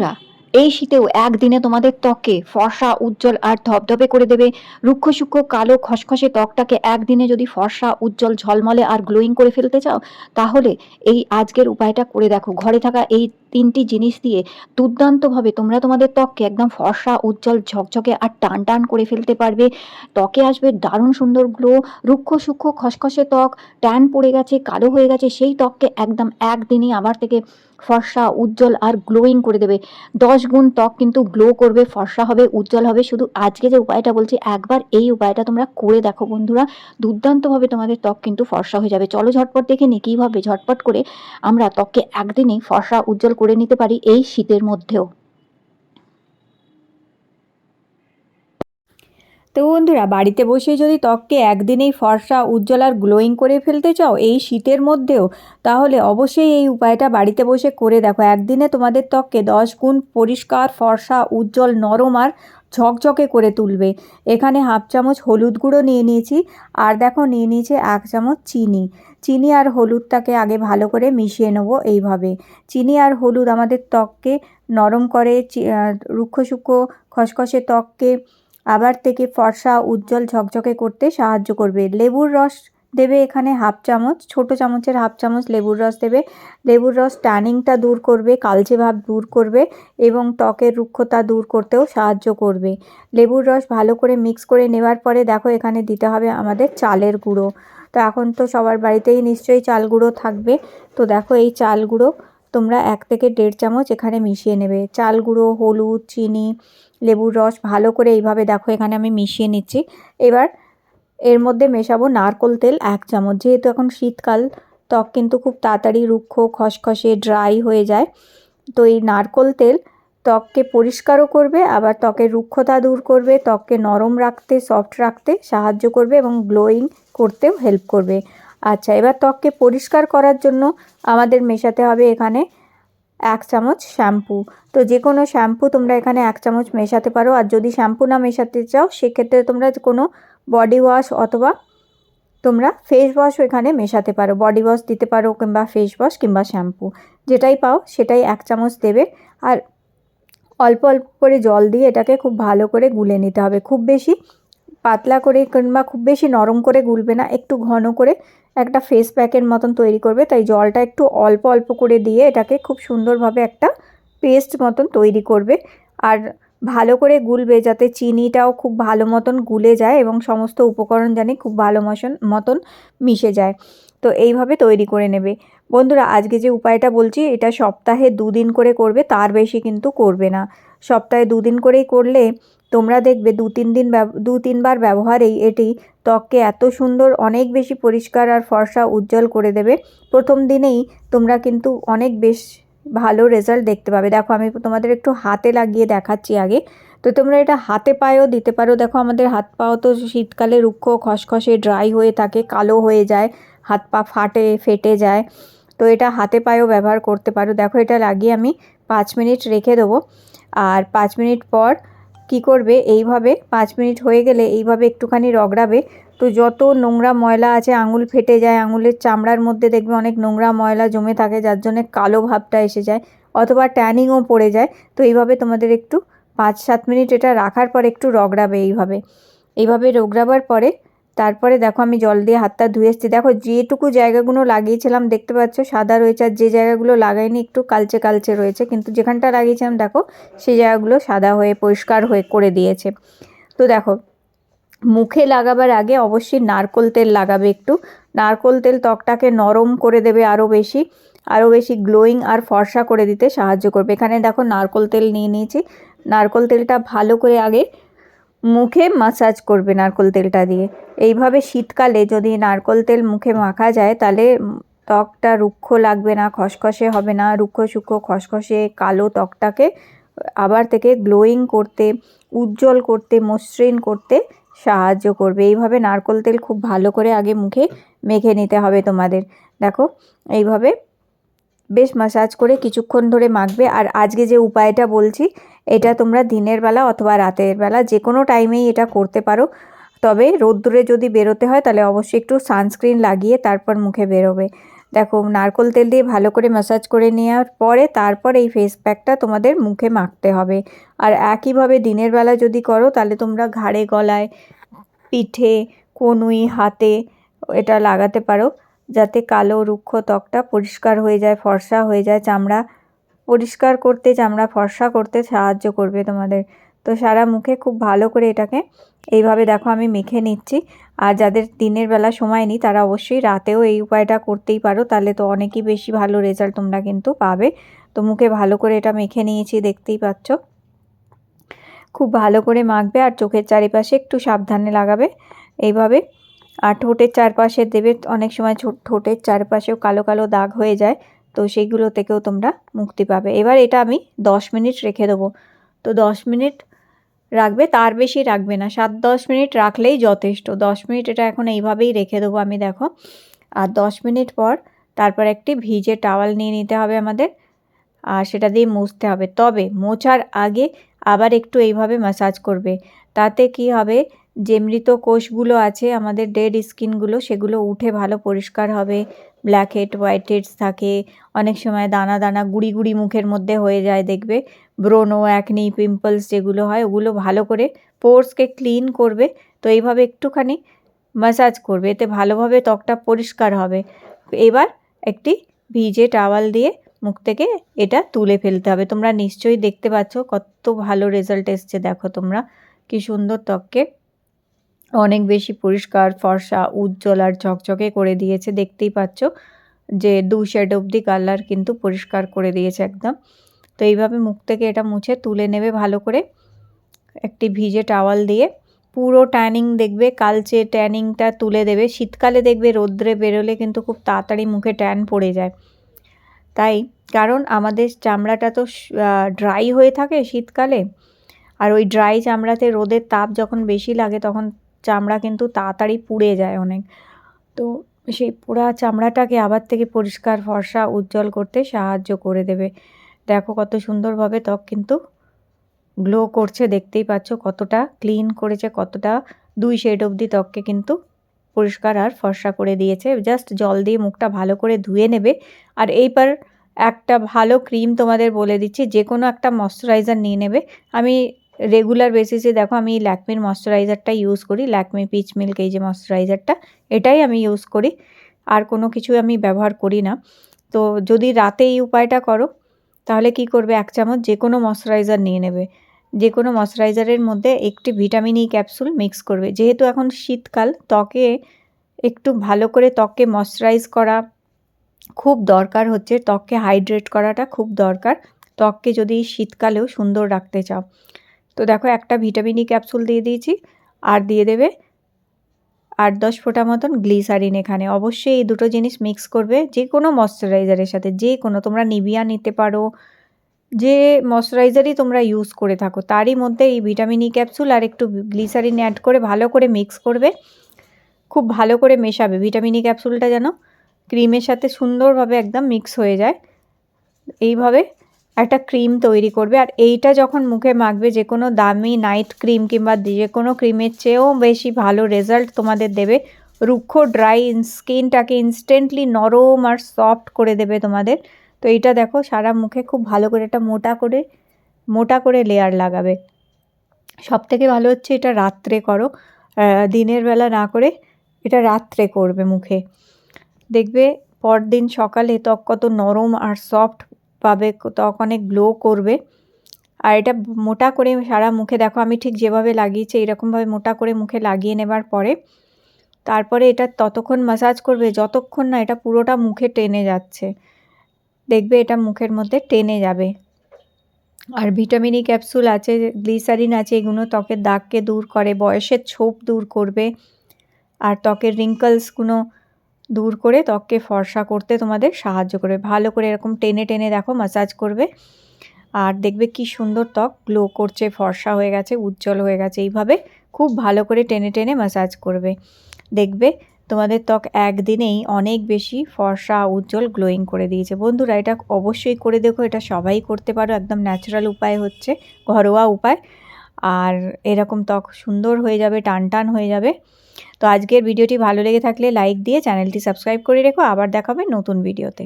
বন্ধুরা, এই শীতেও একদিনে তোমাদের ত্বকে ফর্সা, উজ্জ্বল আর ধবধবে করে দেবে। রুক্ষ সূক্ষ্ম কালো, খসখসে ত্বকটাকে একদিনে যদি ফর্সা, উজ্জ্বল, ঝলমলে আর গ্লোয়িং করে ফেলতে চাও, তাহলে এই আজকের উপায়টা করে দেখো। ঘরে থাকা এই তিনটি জিনিস দিয়ে দুর্দান্তভাবে তোমরা তোমাদের ত্বককে একদম ফর্সা, উজ্জ্বল, ঝকঝকে আর টান টান করে ফেলতে পারবে। ত্বকে আসবে দারুণ সুন্দর গ্লো রুক্ষ সূক্ষ্ম খসখসে ত্বক ট্যান পড়ে গেছে, কালো হয়ে গেছে, সেই ত্বককে একদম একদিনই আবার থেকে ফর্সা, উজ্জ্বল আর গ্লোয়িং করে দেবে। দশ গুণ ত্বক কিন্তু গ্লো করবে, ফর্সা হবে, উজ্জ্বল হবে। শুধু আজকে যে উপায়টা বলছি, একবার এই উপায়টা তোমরা করে দেখো বন্ধুরা। দুর্দান্তভাবে তোমাদের ত্বক কিন্তু ফর্সা হয়ে যাবে। চলো ঝটপট দেখে নি কীভাবে ঝটপট করে আমরা ত্বককে একদিনেই ফর্সা, উজ্জ্বল করে নিতে পারি এই শীতের মধ্যেও। তো বন্ধুরা, বাড়িতে বসে যদি ত্বককে একদিনেই ফর্সা, উজ্জ্বল আর গ্লোয়িং করে ফেলতে চাও এই শীতের মধ্যেও, তাহলে অবশ্যই এই উপায়টা বাড়িতে বসে করে দেখো। একদিনে তোমাদের ত্বককে দশ গুণ পরিষ্কার, ফর্সা, উজ্জ্বল, নরম আর ঝকঝকে করে তুলবে। এখানে হাফ চামচ হলুদ গুঁড়ো নিয়ে নিয়েছি, আর দেখো নিয়ে নিয়েছি এক চামচ চিনি। চিনি আর হলুদটাকে আগে ভালো করে মিশিয়ে নেব এইভাবে। চিনি আর হলুদ আমাদের ত্বককে নরম করে রুক্ষ সূক্ষ্ম খসখসে ত্বককে আবার থেকে ফর্সা, উজ্জ্বল, ঝকঝকে করতে সাহায্য করবে। লেবুর রস দেবে এখানে হাফ চামচ, ছোট চামচের হাফ চামচ লেবুর রস দেবে। লেবুর রস ট্যানিংটা দূর করবে, কালচে ভাব দূর করবে এবং ত্বকের রুক্ষতা দূর করতেও সাহায্য করবে। লেবুর রস ভালো করে মিক্স করে নেওয়ার পরে দেখো এখানে দিতে হবে আমাদের চালের গুঁড়ো। তো এখন তো সবার বাড়িতেই নিশ্চয়ই চাল গুঁড়ো থাকবে। তো দেখো এই চাল গুঁড়ো তোমরা এক থেকে দেড় চামচ এখানে মিশিয়ে নেবে। চাল গুঁড়ো, হলুদ, চিনি, লেবুর রস ভালো করে এইভাবে দেখো এখানে আমি মিশিয়ে নিচ্ছি। এবার এর মধ্যে মেশাবো নারকোল তেল এক চামচ। যেহেতু এখন শীতকাল, ত্বক কিন্তু খুব তাড়াতাড়ি রুক্ষ, খসখসে, ড্রাই হয়ে যায়। তো এই নারকোল তেল ত্বককে পরিষ্কারও করবে, আবার ত্বকের রুক্ষতা দূর করবে, ত্বককে নরম রাখতে সফট রাখতে সাহায্য করবে এবং গ্লোয়িং করতেও হেল্প করবে। আচ্ছা এবার ত্বককে পরিষ্কার করার জন্য আমাদের মেশাতে হবে এখানে এক চামচ শ্যাম্পু তো যে কোনো শ্যাম্পু তোমরা এখানে এক চামচ মেশাতে পারো, আর যদি শ্যাম্পু না মেশাতে চাও, সেক্ষেত্রে তোমরা কোনো বডি ওয়াশ অথবা তোমরা ফেস ওয়াশও এখানে মেশাতে পারো। বডি ওয়াশ দিতে পারো কিংবা ফেস ওয়াশ কিংবা শ্যাম্পু যেটাই পাও সেটাই এক চামচ দেবে। আর অল্প অল্প করে জল দিয়ে এটাকে খুব ভালো করে গুলে নিতে হবে। খুব বেশি পাতলা করে কিংবা খুব বেশি নরম করে গুলবে না, একটু ঘন করে একটা ফেস প্যাকের মতন তৈরি করবে। তাই জলটা একটু অল্প অল্প করে দিয়ে এটাকে খুব সুন্দরভাবে একটা পেস্ট মতন তৈরি করবে। আর ভালো করে গুলবে যাতে চিনিটাও খুব ভালো মতন গুলে যায় এবং সমস্ত উপকরণ জানি খুব ভালো মতন মতন মিশে যায়। তো এইভাবে তৈরি করে নেবে। বন্ধুরা, আজকে যে উপায়টা বলছি, এটা সপ্তাহে দুদিন করে করবে, তার বেশি কিন্তু করবে না। সপ্তাহে দুদিন করেই করলে তোমরা দেখবে দু তিন দিন দু তিনবার ব্যবহারেই এটি ত্বককে এত সুন্দর, অনেক বেশি পরিষ্কার আর ফর্সা উজ্জ্বল করে দেবে। প্রথম দিনেই তোমরা কিন্তু অনেক বেশ ভালো রেজাল্ট দেখতে পাবে। দেখো, আমি তোমাদের একটু হাতে লাগিয়ে দেখাচ্ছি আগে। তো তোমরা এটা হাতে পায়েও দিতে পারো। দেখো, আমাদের হাত পাও তো শীতকালে রুক্ষ, খসখসে, ড্রাই হয়ে থাকে, কালো হয়ে যায়। হাত পা ফাটে, ফেটে যায়। তো এটা হাতে পায়েও ব্যবহার করতে পারো। দেখো এটা লাগিয়ে আমি পাঁচ মিনিট রেখে দেবো। আর পাঁচ মিনিট পর কি করবে? এইভাবে পাঁচ মিনিট হয়ে গেলে এইভাবে একটুখানি রগড়াবে। তো যত নোংরা ময়লা আছে, আঙুল ফেটে যায়, আঙুলের চামড়ার মধ্যে দেখবে অনেক নোংরা ময়লা জমে থাকে, যার জন্যে কালো ভাবটা এসে যায় অথবা ট্যানিংও পড়ে যায়। তো এইভাবে তোমাদের একটু পাঁচ সাত মিনিট এটা রাখার পর একটু রগড়াবে এইভাবে। এইভাবে রগড়াবার পরে তারপরে দেখো আমি জল দিয়ে হাতটা ধুয়ে এসছি। দেখো যেটুকু জায়গাগুলো লাগিয়েছিলাম, দেখতে পাচ্ছ সাদা রয়েছে আর যে জায়গাগুলো লাগাইনি একটু কালচে কালচে রয়েছে, কিন্তু যেখানটা লাগিয়েছিলাম দেখো সেই জায়গাগুলো সাদা হয়ে পরিষ্কার হয়ে করে দিয়েছে। তো দেখো, মুখে লাগাবার আগে অবশ্যই নারকোল তেল লাগাবে একটু। নারকোল তেল ত্বকটাকে নরম করে দেবে আরও বেশি আরও বেশি গ্লোয়িং আর ফর্সা করে দিতে সাহায্য করবে। এখানে দেখো নারকোল তেল নিয়ে নিয়েছি। নারকোল তেলটা ভালো করে আগে মুখে মাসাজ করবে নারকোল তেলটা দিয়ে। এইভাবে শীতকালে যদি নারকোল তেল মুখে মাখা যায়, তাহলে ত্বকটা রুক্ষ লাগবে না, খসখসে হবে না। রুক্ষ সূক্ষ্ম খসখসে কালো ত্বকটাকে আবার থেকে গ্লোয়িং করতে, উজ্জ্বল করতে, মসৃণ করতে সাহায্য করবে। এইভাবে নারকোল তেল খুব ভালো করে আগে মুখে মেখে নিতে হবে তোমাদের। দেখো, এইভাবে বেশ মাসাজ করে কিছুক্ষণ ধরে মাখবে। আর আজকে যে উপায়টা বলছি এটা তোমরা দিনের বেলা অথবা রাতের বেলা যে কোনো টাইমেই এটা করতে পারো। তবে রোদ্দুরে যদি বেরোতে হয়, তাহলে অবশ্যই একটু সানস্ক্রিন লাগিয়ে তারপর মুখে বেরোবে। দেখো, নারকোল তেল দিয়ে ভালো করে ম্যাসাজ করে নেওয়ার পরে তারপর এই ফেস প্যাকটা তোমাদের মুখে মাখতে হবে। আর একইভাবে দিনের বেলা যদি করো, তাহলে তোমরা ঘাড়ে, গলায়, পিঠে, কনুই, হাতে এটা লাগাতে পারো। যাতে কালো রুক্ষ ত্বকটা পরিষ্কার হয়ে যায়, ফর্সা হয়ে যায়, চামড়া পরিষ্কার করতে, চামড়া ফর্সা করতে সাহায্য করবে তোমাদের। তো সারা মুখে খুব ভালো করে এটাকে এইভাবে দেখো আমি মেখে নিচ্ছি। আর যাদের দিনের বেলা সময় নেই, তারা অবশ্যই রাতেও এই উপায়টা করতেই পারো। তাহলে তো অনেকই বেশি ভালো রেজাল্ট তোমরা কিন্তু পাবে। তো মুখে ভালো করে এটা মেখে নিয়েছি, দেখতেই পাচ্ছ। খুব ভালো করে মাখবে আর চোখের চারিপাশে একটু সাবধানে লাগাবে এইভাবে। আর ঠোঁটের চারপাশে দেবে, অনেক সময় ঠোঁট- ঠোঁটের চারপাশেও কালো কালো দাগ হয়ে যায়। তো সেইগুলো থেকেও তোমরা মুক্তি পাবে। এবার এটা আমি দশ মিনিট রেখে দেবো। তো দশ মিনিট রাখবে, তার বেশি রাখবে না। সাত, দশ মিনিট রাখলেই যথেষ্ট। দশ মিনিট এটা এখন এইভাবেই রেখে দেবো আমি, দেখো। আর দশ মিনিট পর তারপর একটি ভিজে টাওয়াল নিয়ে নিতে হবে আমাদের, আর সেটা দিয়ে মুছতে হবে। তবে মোছার আগে আবার একটু এইভাবে ম্যাসাজ করবে। তাতে কি হবে, যে মৃত কোষগুলো আছে আমাদের ডেড স্কিনগুলো সেগুলো উঠে ভালো পরিষ্কার হবে। ব্ল্যাক হেড হোয়াইট হেডস থাকে। অনেক সময় দানা দানা গুড়ি গুড়ি মুখের মধ্যে হয়ে যায় দেখবে। ব্রোনো অ্যাকনি পিম্পলস যেগুলো হয় ওগুলো ভালো করে পোর্সকে ক্লিন করবে। তো এইভাবে একটুখানি ম্যাসাজ করবে। এতে ভালোভাবে ত্বকটা পরিষ্কার হবে। এবার একটি ভিজে টাওয়াল দিয়ে মুখ থেকে এটা তুলে ফেলতে হবে। তোমরা নিশ্চয়ই দেখতে পাচ্ছ কত ভালো রেজাল্ট এসছে। দেখো তোমরা কি সুন্দর ত্বককে অনেক বেশি পরিষ্কার, ফর্সা, উজ্জ্বল আর ঝকঝকে করে দিয়েছে। দেখতেই পাচ্ছ যে দু শেড অবধি কালার কিন্তু পরিষ্কার করে দিয়েছে একদম। তো এইভাবে মুখ থেকে এটা মুছে তুলে নেবে ভালো করে। একটি ভিজে টাওয়াল দিয়ে পুরো ট্যানিং দেখবে, কালচে ট্যানিংটা তুলে দেবে। শীতকালে দেখবে রোদ্রে বেরোলে কিন্তু খুব তাড়াতাড়ি মুখে ট্যান পড়ে যায়। তাই কারণ আমাদের চামড়াটা তো ড্রাই হয়ে থাকে শীতকালে। আর ওই ড্রাই চামড়াতে রোদের তাপ যখন বেশি লাগে তখন চামড়া কিন্তু তাড়াতাড়ি পুড়ে যায় অনেক। তো সেই পোড়া চামড়াটাকে আবার থেকে পরিষ্কার, ফর্সা, উজ্জ্বল করতে সাহায্য করে দেবে। দেখো কত সুন্দরভাবে ত্বক কিন্তু গ্লো করছে, দেখতেই পাচ্ছ কতটা ক্লিন করেছে, কতটা দুই শেড অবধি ত্বককে কিন্তু পরিষ্কার আর ফর্সা করে দিয়েছে। জাস্ট জল দিয়ে মুখটা ভালো করে ধুয়ে নেবে। আর এইবার একটা ভালো ক্রিম তোমাদের বলে দিচ্ছি যে কোনো একটা ময়শ্চারাইজার নিয়ে নেবে। আমি রেগুলার বেসিসে দেখো আমি ল্যাকমির ময়শ্চারাইজারটা ইউজ করি। ল্যাকমি পিচ মিল্ক এই যে ময়শ্চারাইজারটা এটাই আমি ইউজ করি। আর কোনো কিছু আমি ব্যবহার করি না। তো যদি রাতে এই উপায়টা করো, তাহলে কি করবে? এক চামচ যে কোনো ময়শ্চারাইজার নিয়ে নেবে। যে কোনো ময়শ্চারাইজারের মধ্যে একটি ভিটামিন ই ক্যাপসুল মিক্স করবে। যেহেতু এখন শীতকাল, ত্বকে একটু ভালো করে ত্বককে ময়শ্চারাইজ করা খুব দরকার হচ্ছে। ত্বককে হাইড্রেট করাটা খুব দরকার। ত্বককে যদি শীতকালেও সুন্দর রাখতে চাও। তো দেখো একটা ভিটামিন ই ক্যাপসুল দিয়ে দিয়েছি, আর দিয়ে দেবে আট দশ ফোঁটা মতন গ্লিসারিন এখানে। অবশ্যই এই দুটো জিনিস মিক্স করবে, যে কোনো ময়শ্চারাইজারের সাথে, যে কোনো, তোমরা নিবিয়া নিতে পারো, যে ময়শ্চারাইজারই তোমরা ইউজ করে থাকো, তারই মধ্যে এই ভিটামিন ই ক্যাপসুল আর একটু গ্লিসারিন অ্যাড করে ভালো করে মিক্স করবে, খুব ভালো করে মেশাবে। ভিটামিন ই ক্যাপসুলটা যেন ক্রিমের সাথে সুন্দরভাবে একদম মিক্স হয়ে যায়। এইভাবে একটা ক্রিম তৈরি করবে। আর এইটা যখন মুখে মাখবে যে কোনো দামি নাইট ক্রিম কিংবা যে কোনো ক্রিমের চেয়েও বেশি ভালো রেজাল্ট তোমাদের দেবে। রুক্ষ ড্রাই স্কিনটাকে ইনস্ট্যান্টলি নরম আর সফট করে দেবে তোমাদের। তো এইটা দেখো, সারা মুখে খুব ভালো করে একটা মোটা করে মোটা করে লেয়ার লাগাবে। সব থেকে ভালো হচ্ছে এটা রাত্রে করো। দিনের বেলা না করে এটা রাত্রে করবে মুখে। দেখবে পরদিন সকালে ত্বক কত নরম আর সফট পাবে ত্বক অনেক গ্লো করবে। আর এটা মোটা করে সারা মুখে, দেখো আমি ঠিক যেভাবে লাগিয়েছি এরকমভাবে মোটা করে মুখে লাগিয়ে নেবার পরে, তারপরে এটা ততক্ষণ ম্যাসাজ করবে, যতক্ষণ না এটা পুরোটা মুখে টেনে যাচ্ছে। দেখবে এটা মুখের মধ্যে টেনে যাবে। আর ভিটামিন ই ক্যাপসুল আছে গ্লিসারিন আছে, এগুলো ত্বকের দাগকে দূর করে, বয়সের ছোপ দূর করবে। আর ত্বকের রিঙ্কলসগুলো দূর করে ত্বককে ফর্সা করতে তোমাদের সাহায্য করবে। ভালো করে এরকম টেনে টেনে দেখো ম্যাসাজ করবে। আর দেখবে কি সুন্দর ত্বক গ্লো করছে, ফর্সা হয়ে গেছে, উজ্জ্বল হয়ে গেছে। এইভাবে খুব ভালো করে টেনে টেনে ম্যাসাজ করবে। দেখবে তোমাদের ত্বক একদিনেই অনেক বেশি ফর্সা, উজ্জ্বল গ্লোয়িং করে দিয়েছে। বন্ধুরা, এটা অবশ্যই করে দেখো। এটা সবাই করতে পারো। একদম ন্যাচারাল উপায় হচ্ছে, ঘরোয়া উপায়। আর এরকম ত্বক সুন্দর হয়ে যাবে টান টান হয়ে যাবে। তো আজকের ভিডিওটি ভালো লেগে থাকলে লাইক দিয়ে চ্যানেলটি সাবস্ক্রাইব করে রেখো। আবার দেখাবে নতুন ভিডিওতে